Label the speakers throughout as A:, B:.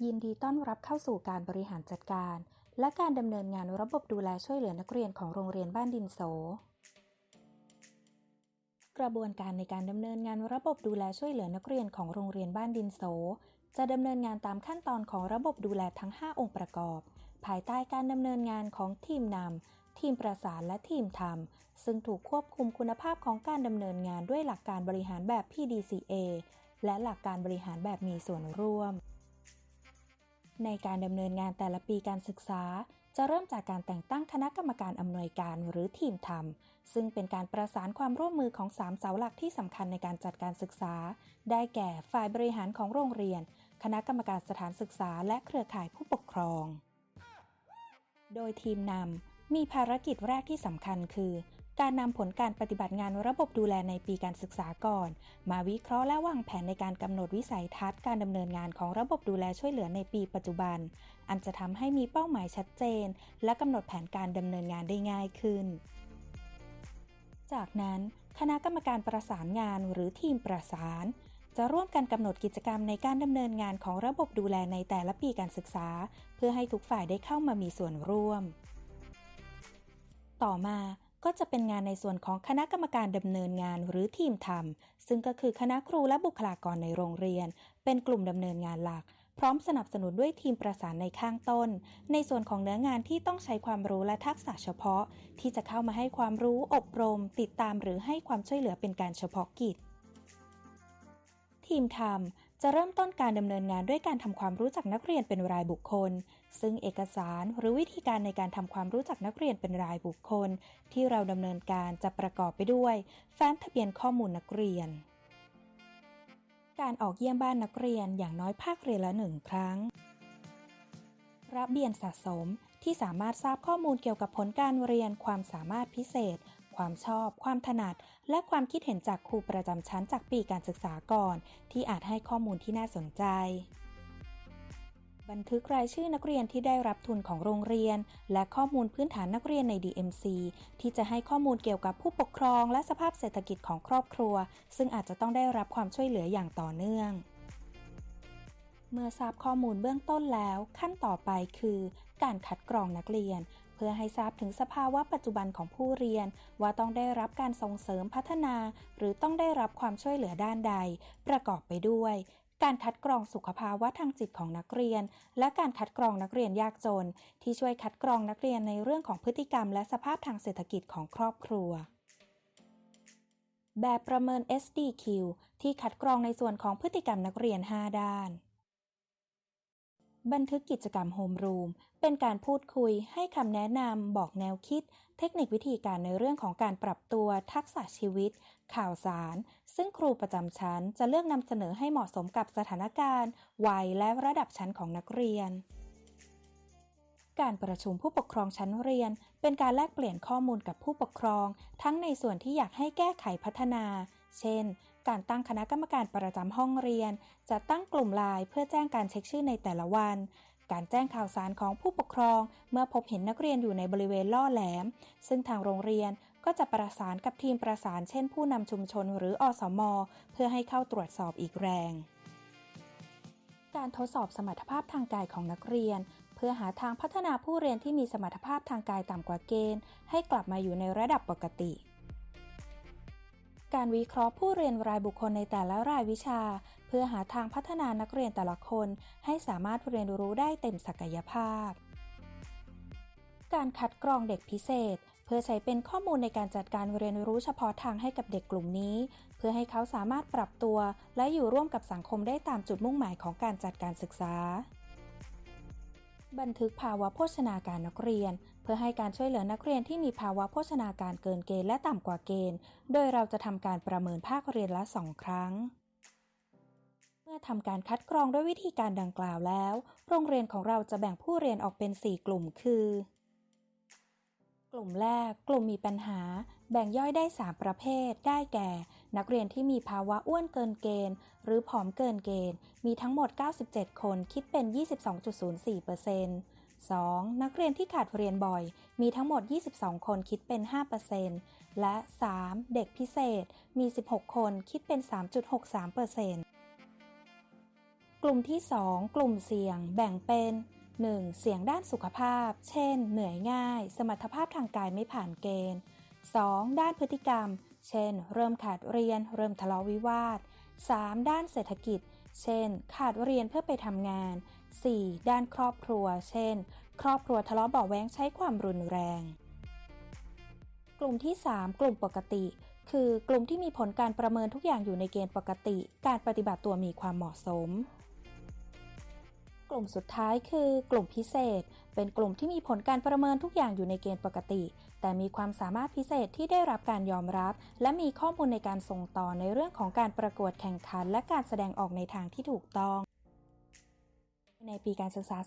A: ยินดีต้อนรับเข้าสู่การบริหารจัดการ และการดำเนินงานระบบดูแลช่วยเหลือนักเรียนของโรงเรียนบ้านดินโส กระบวนการในการดำเนินงานระบบดูแลช่วยเหลือนักเรียนของโรงเรียนบ้านดินโส จะดำเนินงานตามขั้นตอนของระบบดูแลทั้ง 5 องค์ประกอบ ภายใต้การดำเนินงานของทีมนำทีมประสานและทีมทำซึ่งถูกควบคุมคุณภาพของการดำเนินงานด้วยหลักการบริหารแบบ PDCA และหลักการบริหารแบบมีส่วนร่วม ในการดำเนินงานแต่ละปีการศึกษา จะเริ่มจากการแต่งตั้งคณะกรรมการอำนวยการหรือทีมทำซึ่งเป็นการประสานความร่วมมือของ 3 เสาหลักที่สำคัญในการจัดการศึกษา ได้แก่ฝ่ายบริหารของโรงเรียน คณะกรรมการสถานศึกษา และเครือข่ายผู้ปกครอง โดยทีมนำมีภารกิจแรกที่สำคัญคือ การนำผลการปฏิบัติงานระบบดูแลในปีการศึกษาก่อน มาวิเคราะห์และวางแผนในการกำหนดวิสัยทัศน์การดำเนินงานของระบบดูแลช่วยเหลือในปีปัจจุบัน อันจะทำให้มีเป้าหมายชัดเจน และกำหนดแผนการดำเนินงานได้ง่ายขึ้น จากนั้น คณะกรรมการประสานงานหรือทีมประสานจะร่วมกันกำหนดกิจกรรมในการดำเนินงานของระบบดูแลในแต่ละปีการศึกษา เพื่อให้ทุกฝ่ายได้เข้ามามีส่วนร่วม ต่อมา ก็จะเป็นงานในส่วนของคณะกรรมการดำเนินงานหรือทีมทำซึ่งก็คือคณะครูและบุคลากรในโรงเรียน เป็นกลุ่มดำเนินงานหลัก พร้อมสนับสนุนด้วยทีมประสานในข้างต้น ในส่วนของเนื้องานที่ต้องใช้ความรู้และทักษะเฉพาะ ที่จะเข้ามาให้ความรู้อบรม ติดตามหรือให้ความช่วยเหลือเป็นการเฉพาะกิจทีมทำ จะเริ่มต้นการดำเนินงานด้วยการทำความรู้จักนักเรียนเป็นรายบุคคล ซึ่งเอกสารหรือวิธีการในการทำความรู้จักนักเรียนเป็นรายบุคคล ที่เราดำเนินการจะประกอบไปด้วย แฟ้มทะเบียนข้อมูลนักเรียน การออกเยี่ยมบ้านนักเรียนอย่างน้อยภาคเรียนละหนึ่งครั้งรับเบียนสะสมที่สามารถทราบข้อมูลเกี่ยวกับผลการเรียนความสามารถพิเศษ ความชอบ ความถนัด และความคิดเห็นจากครูประจำชั้นจากปีการศึกษาก่อน ที่อาจให้ข้อมูลที่น่าสนใจ บันทึกรายชื่อนักเรียนที่ได้รับทุนของโรงเรียน และข้อมูลพื้นฐานนักเรียนใน DMC ที่จะให้ข้อมูลเกี่ยวกับผู้ปกครอง และสภาพเศรษฐกิจของครอบครัว ซึ่งอาจจะต้องได้รับความช่วยเหลืออย่างต่อเนื่องเมื่อทราบข้อมูลเบื้องต้นแล้ว ขั้นต่อไปคือ การคัดกรองนักเรียน พื่อให้ทราบถึงสภาวะปัจจุบันของผู้เรียน ว่าต้องได้รับการส่งเสริมพัฒนา หรือต้องได้รับความช่วยเหลือด้านใด ประกอบไปด้วย การคัดกรองสุขภาวะทางจิตของนักเรียน และการคัดกรองนักเรียนยากจน ที่ช่วยคัดกรองนักเรียนในเรื่องของพฤติกรรม และสภาพทางเศรษฐกิจของครอบครัวแบบประเมิน SDQ ที่คัดกรองในส่วนของพฤติกรรมนักเรียน 5 ด้าน บันทึกกิจกรรมโฮมรูมเป็นการพูดคุยให้คำแนะนำบอกแนวคิด เทคนิควิธีการในเรื่องของการปรับตัวทักษะชีวิต ข่าวสาร ซึ่งครูประจำชั้นจะเลือกนำเสนอให้เหมาะสมกับสถานการณ์ วัยและระดับชั้นของนักเรียน การประชุมผู้ปกครองชั้นเรียน เป็นการแลกเปลี่ยนข้อมูลกับผู้ปกครอง ทั้งในส่วนที่อยากให้แก้ไขพัฒนา เช่น การตั้งคณะกรรมการประจำห้องเรียน จะตั้งกลุ่มไลน์เพื่อแจ้งการเช็คชื่อในแต่ละวัน การแจ้งข่าวสารของผู้ปกครอง เมื่อพบเห็นนักเรียนอยู่ในบริเวณล่อแหลม ซึ่งทางโรงเรียนก็จะประสานกับทีมประสานเช่นผู้นำชุมชนหรืออสม เพื่อให้เข้าตรวจสอบอีกแรง การทดสอบสมรรถภาพทางกายของนักเรียน เพื่อหาทางพัฒนาผู้เรียนที่มีสมรรถภาพทางกายต่ำกว่าเกณฑ์ ให้กลับมาอยู่ในระดับปกติ การวิเคราะห์ผู้เรียนรายบุคคลในแต่ละรายวิชา เพื่อหาทางพัฒนานักเรียนแต่ละคน ให้สามารถเรียนรู้ได้เต็มศักยภาพ การคัดกรองเด็กพิเศษ เพื่อใช้เป็นข้อมูลในการจัดการเรียนรู้เฉพาะทางให้กับเด็กกลุ่มนี้ เพื่อให้เขาสามารถปรับตัว และอยู่ร่วมกับสังคมได้ตามจุดมุ่งหมายของการจัดการศึกษา บันทึกภาวะโภชนาการนักเรียน เพื่อให้การช่วยเหลือนักเรียนที่มีภาวะโภชนาการเกินเกณฑ์และต่ำกว่าเกณฑ์ โดยเราจะทำการประเมินภาคเรียนละสองครั้ง เมื่อทำการคัดกรองด้วยวิธีการดังกล่าวแล้ว โรงเรียนของเราจะแบ่งผู้เรียนออกเป็น 4 กลุ่มคือ กลุ่มแรก กลุ่มมีปัญหา แบ่งย่อยได้ 3 ประเภท ได้แก่ นักเรียนที่มีภาวะอ้วนเกินเกณฑ์ หรือผอมเกินเกณฑ์ มีทั้งหมด 97 คนคิดเป็น 22.04% 2. นักเรียนที่ขาดเรียนบ่อย มีทั้งหมด 22 คนคิดเป็น 5%และ 3. เด็กพิเศษ มี 16 คนคิดเป็น 3.63%กลุ่มที่ 2 กลุ่มเสี่ยง แบ่งเป็น 1. เสี่ยงด้านสุขภาพ เช่น เหนื่อยง่าย สมรรถภาพทางกายไม่ผ่านเกณฑ์ 2. ด้านพฤติกรรม เช่น เริ่มขาดเรียน เริ่มทะเลาะวิวาท 3. ด้านเศรษฐกิจ เช่น ขาดเรียนเพื่อไปทำงาน 4. ด้านครอบครัว เช่น ครอบครัวทะเลาะเบาะแว้งใช้ความรุนแรง กลุ่มที่ 3 กลุ่มปกติ คือกลุ่มที่มีผลการประเมินทุกอย่างอยู่ในเกณฑ์ปกติ การปฏิบัติตัวมีความเหมาะสม กลุ่มสุดท้ายคือกลุ่มพิเศษ เป็นกลุ่มที่มีผลการประเมินทุกอย่างอยู่ในเกณฑ์ปกติ แต่มีความสามารถพิเศษที่ได้รับการยอมรับ และมีข้อมูลในการส่งต่อในเรื่องของการประกวดแข่งขัน และการแสดงออกในทางที่ถูกต้องในปีการศึกษา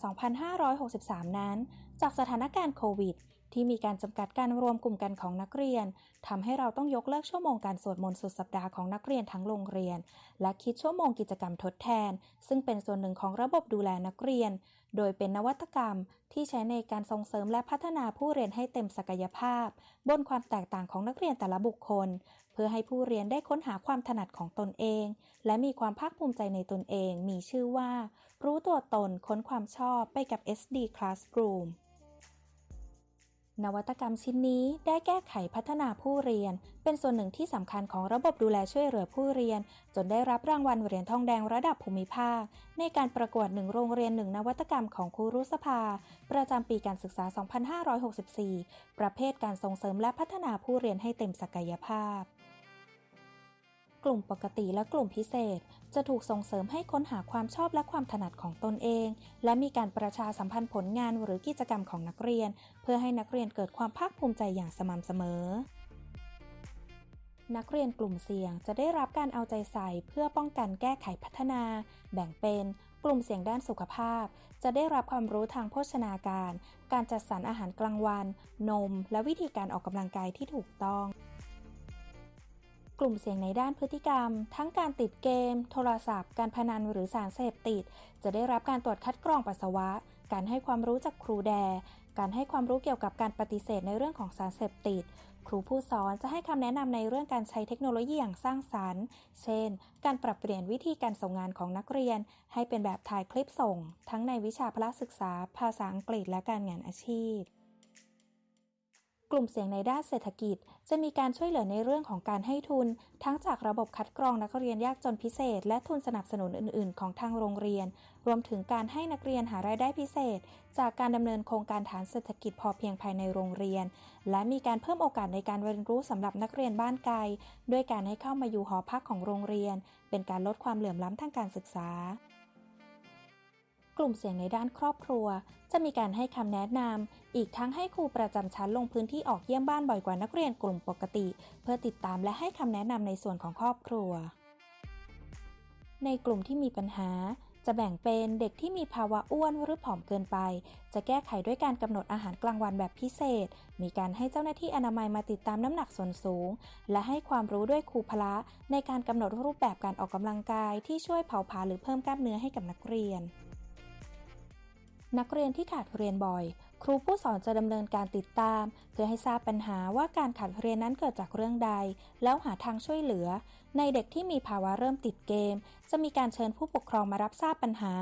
A: 2563 นั้น จากสถานการณ์โควิด ที่มีการจำกัดการรวมกลุ่มกันของนักเรียนทำให้เราต้องยกเลิกชั่วโมงการสวดมนต์สุดสัปดาห์ของนักเรียนทั้งโรงเรียน และคิดชั่วโมงกิจกรรมทดแทน ซึ่งเป็นส่วนหนึ่งของระบบดูแลนักเรียน โดยเป็นนวัตกรรมที่ใช้ในการส่งเสริมและพัฒนาผู้เรียนให้เต็มศักยภาพ บนความแตกต่างของนักเรียนแต่ละบุคคล เพื่อให้ผู้เรียนได้ค้นหาความถนัดของตนเอง และมีความภาคภูมิใจในตนเอง มีชื่อว่า รู้ตัวตนค้นความชอบไปกับ SD Classroom นวัตกรรมชิ้นนี้ได้แก้ไขพัฒนาผู้เรียน เป็นส่วนหนึ่งที่สำคัญของระบบดูแลช่วยเหลือผู้เรียน จนได้รับรางวัลเหรียญทองแดงระดับภูมิภาค ในการประกวดหนึ่งโรงเรียนหนึ่งนวัตกรรมของครูรุสภา ประจำปีการศึกษา 2564 ประเภทการส่งเสริมและพัฒนาผู้เรียนให้เต็มศักยภาพ กลุ่มปกติและกลุ่มพิเศษ จะถูกส่งเสริมให้ค้นหาความชอบและความถนัดของตนเอง และมีการประชาสัมพันธ์ผลงานหรือกิจกรรมของนักเรียน เพื่อให้นักเรียนเกิดความภาคภูมิใจอย่างสม่ำเสมอ นักเรียนกลุ่มเสี่ยงจะได้รับการเอาใจใส่เพื่อป้องกันแก้ไขพัฒนา แบ่งเป็นกลุ่มเสี่ยงด้านสุขภาพ จะได้รับความรู้ทางโภชนาการ การจัดสรรอาหารกลางวัน นม และวิธีการออกกำลังกายที่ถูกต้อง กลุ่มเสี่ยงในด้านพฤติกรรม ทั้งการติดเกม โทรศัพท์ การพนันหรือสารเสพติด จะได้รับการตรวจคัดกรองปัสสาวะ การให้ความรู้จากครูแด การให้ความรู้เกี่ยวกับการปฏิเสธในเรื่องของสารเสพติด ครูผู้สอนจะให้คำแนะนำในเรื่องการใช้เทคโนโลยีอย่างสร้างสรรค์ เช่น การปรับเปลี่ยนวิธีการส่งงานของนักเรียน ให้เป็นแบบถ่ายคลิปส่ง ทั้งในวิชาพละศึกษา ภาษาอังกฤษและการงานอาชีพ ลุ่มเสี่ยงในด้านเศรษฐกิจ จะมีการช่วยเหลือในเรื่องของการให้ทุน ทั้งจากระบบคัดกรองนักเรียนยากจนพิเศษ และทุนสนับสนุนอื่น ๆ ของทางโรงเรียน รวมถึงการให้นักเรียนหารายได้พิเศษ จากการดำเนินโครงการฐานเศรษฐกิจพอเพียงภายในโรงเรียน และมีการเพิ่มโอกาสในการเรียนรู้สำหรับนักเรียนบ้านไกลด้วยการให้เข้ามาอยู่หอพักของโรงเรียน เป็นการลดความเหลื่อมล้ำทางการศึกษา กลุ่มเสียงในด้านครอบครัว จะมีการให้คำแนะนำ อีกทั้งให้ครูประจำชั้นลงพื้นที่ออกเยี่ยมบ้านบ่อยกว่านักเรียนกลุ่มปกติ เพื่อติดตามและให้คำแนะนำในส่วนของครอบครัว ในกลุ่มที่มีปัญหา จะแบ่งเป็นเด็กที่มีภาวะอ้วนหรือผอมเกินไป จะแก้ไขด้วยการกำหนดอาหารกลางวันแบบพิเศษ มีการให้เจ้าหน้าที่อนามัยมาติดตามน้ำหนักส่วนสูง และให้ความรู้ด้วยครูพละในการกำหนดรูปแบบการออกกำลังกายที่ช่วยเผาผลาญหรือเพิ่มกล้ามเนื้อให้กับนักเรียน นักเรียนที่ขาดเรียนบ่อย ครูผู้สอนจะดำเนินการติดตาม เพื่อให้ทราบปัญหาว่าการขาดเรียนนั้นเกิดจากเรื่องใด แล้วหาทางช่วยเหลือ ในเด็กที่มีภาวะเริ่มติดเกม จะมีการเชิญผู้ปกครองมารับทราบปัญหา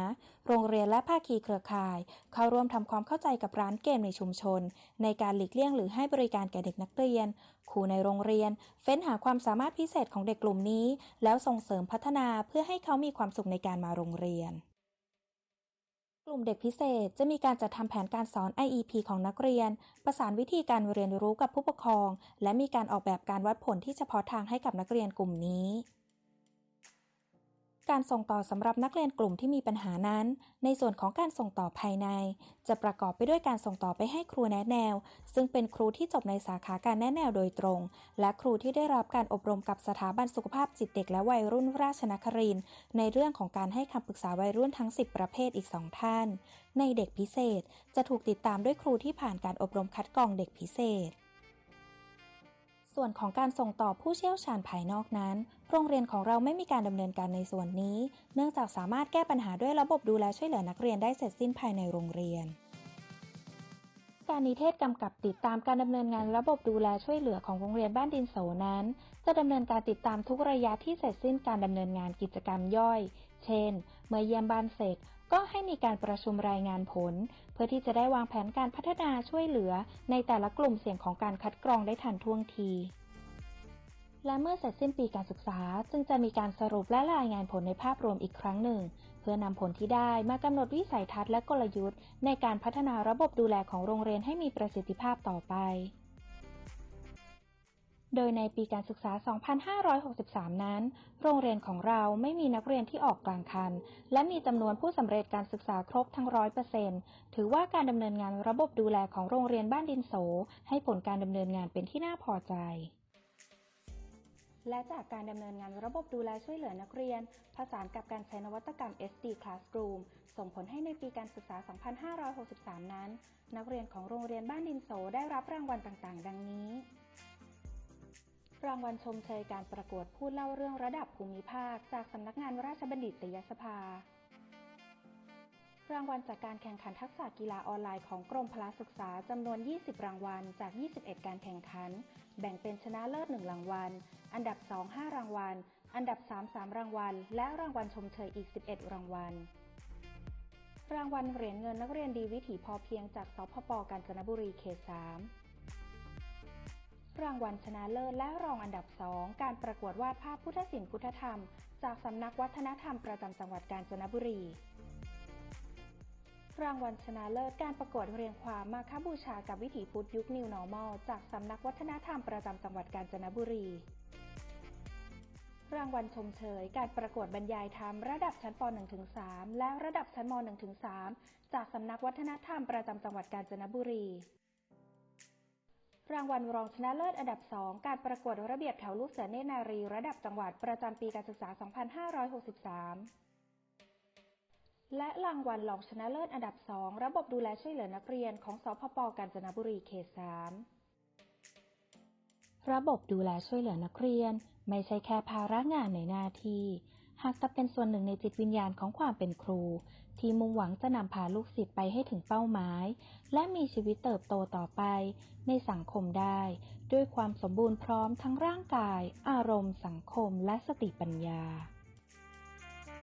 A: โรงเรียนและภาคีเครือข่าย เข้าร่วมทำความเข้าใจกับร้านเกมในชุมชน ในการหลีกเลี่ยงหรือให้บริการแก่เด็กนักเรียนครูในโรงเรียน เฟ้นหาความสามารถพิเศษของเด็กกลุ่มนี้ แล้วส่งเสริมพัฒนาเพื่อให้เขามีความสุขในการมาโรงเรียน กลุ่มเด็กพิเศษจะมีการจัดทำแผนการสอน IEP ของนักเรียน ประสานวิธีการเรียนรู้กับผู้ปกครอง และมีการออกแบบการวัดผลที่เฉพาะทางให้กับนักเรียนกลุ่มนี้ การส่งต่อสำหรับนักเรียนกลุ่มที่มีปัญหานั้น ในส่วนของการส่งต่อภายใน จะประกอบไปด้วยการส่งต่อไปให้ครูแนะแนว ซึ่งเป็นครูที่จบในสาขาการแนะแนวโดยตรง และครูที่ได้รับการอบรมกับสถาบันสุขภาพจิตเด็กและวัยรุ่นราชนครินในเรื่องของการให้คำปรึกษาวัยรุ่นทั้ง 10 ประเภทอีก 2 ท่าน ในเด็กพิเศษ จะถูกติดตามด้วยครูที่ผ่านการอบรมคัดกรองเด็กพิเศษ ส่วนของการส่งต่อผู้เชี่ยวชาญภายนอกนั้น โรงเรียนของเราไม่มีการดำเนินการในส่วนนี้ เนื่องจากสามารถแก้ปัญหาด้วยระบบดูแลช่วยเหลือนักเรียนได้เสร็จสิ้นภายในโรงเรียน การนิเทศกำกับติดตามการดำเนินงานระบบดูแลช่วยเหลือของโรงเรียนบ้านดินโสนั้น จะดำเนินการติดตามทุกระยะที่เสร็จสิ้นการดำเนินงานกิจกรรมย่อย เช่น เมื่อเยี่ยมบ้านเสร็จ ก็ให้มีการประชุมรายงานผล เพื่อที่จะได้วางแผนการพัฒนาช่วยเหลือ ในแต่ละกลุ่มเสี่ยงของการคัดกรองได้ทันท่วงทีและเมื่อเสร็จสิ้นปีการศึกษา จึงจะมีการสรุปและรายงานผลในภาพรวมอีกครั้งหนึ่ง เพื่อนำผลที่ได้มากำหนดวิสัยทัศน์และกลยุทธ์ ในการพัฒนาระบบดูแลของโรงเรียนให้มีประสิทธิภาพต่อไป โดยในปีการศึกษา 2563 นั้น โรงเรียนของเราไม่มีนักเรียนที่ออกกลางคัน และมีจำนวนผู้สำเร็จการศึกษาครบทั้งร้อยเปอร์เซ็นต์ถือว่าการดำเนินงานระบบดูแลของโรงเรียนบ้านดินโส ให้ผลการดำเนินงานเป็นที่น่าพอใจและจากการดำเนินงานระบบดูแลช่วยเหลือนักเรียน ผสานกับการใช้นวัตกรรม SD Classroom ส่งผลให้ในปีการศึกษา 2563 นั้น นักเรียนของโรงเรียนบ้านดินโสได้รับรางวัลต่าง ๆ ดังนี้ รางวัลชมเชยการประกวดผู้เล่าเรื่องระดับภูมิภาค จากสำนักงานราชบัณฑิตยสภา รางวัลจากการแข่งขันทักษะกีฬาออนไลน์ของกรมพละศึกษาจำนวน 20 รางวัล จาก 21 การแข่งขัน แบ่งเป็นชนะเลิศ 1 รางวัล อันดับ 2 5 รางวัล อันดับ 3 3 รางวัล และรางวัลชมเชยอีก 11 รางวัลรางวัลเหรียญเงินนักเรียนดีวิถีพอเพียงจากสพปกาญจนบุรีเขต 3 รางวัลชนะเลิศและรองอันดับ2การประกวดวาดภาพพุทธศิลป์พุทธธรรม จากสำนักวัฒนธรรมประจำจังหวัดกาญจนบุรี รางวัลชนะเลิศการประกวดเรียงความมาคบูชากับวิถีพุทธยุค New Normal จากสำนักวัฒนธรรมประจำจังหวัดกาญจนบุรี รางวัลชมเชย การประกวดบรรยายธรรมระดับชั้นป .1-3 และระดับชั้นม .1-3 จากสำนักวัฒนธรรมประจำจังหวัดกาญจนบุรี รางวัลรองชนะเลิศอันดับ 2 การประกวดระเบียบแถวลูกเสือเนตรนารีระดับจังหวัดประจำปีการศึกษา 2563 และรางวัลรองชนะเลิศอันดับ 2 ระบบดูแลช่วยเหลือนักเรียนของสพปกาญจนบุรีเขต 3 ระบบดูแลช่วยเหลือนักเรียน ไม่ใช่แค่ภาระงานในหน้าที่ หากจะเป็นส่วนหนึ่งในจิตวิญญาณของความเป็นครู ที่มุ่งหวังจะนำพาลูกศิษย์ไปให้ถึงเป้าหมาย และมีชีวิตเติบโตต่อไป ในสังคมได้ ด้วยความสมบูรณ์พร้อมทั้งร่างกาย อารมณ์ สังคม และสติปัญญา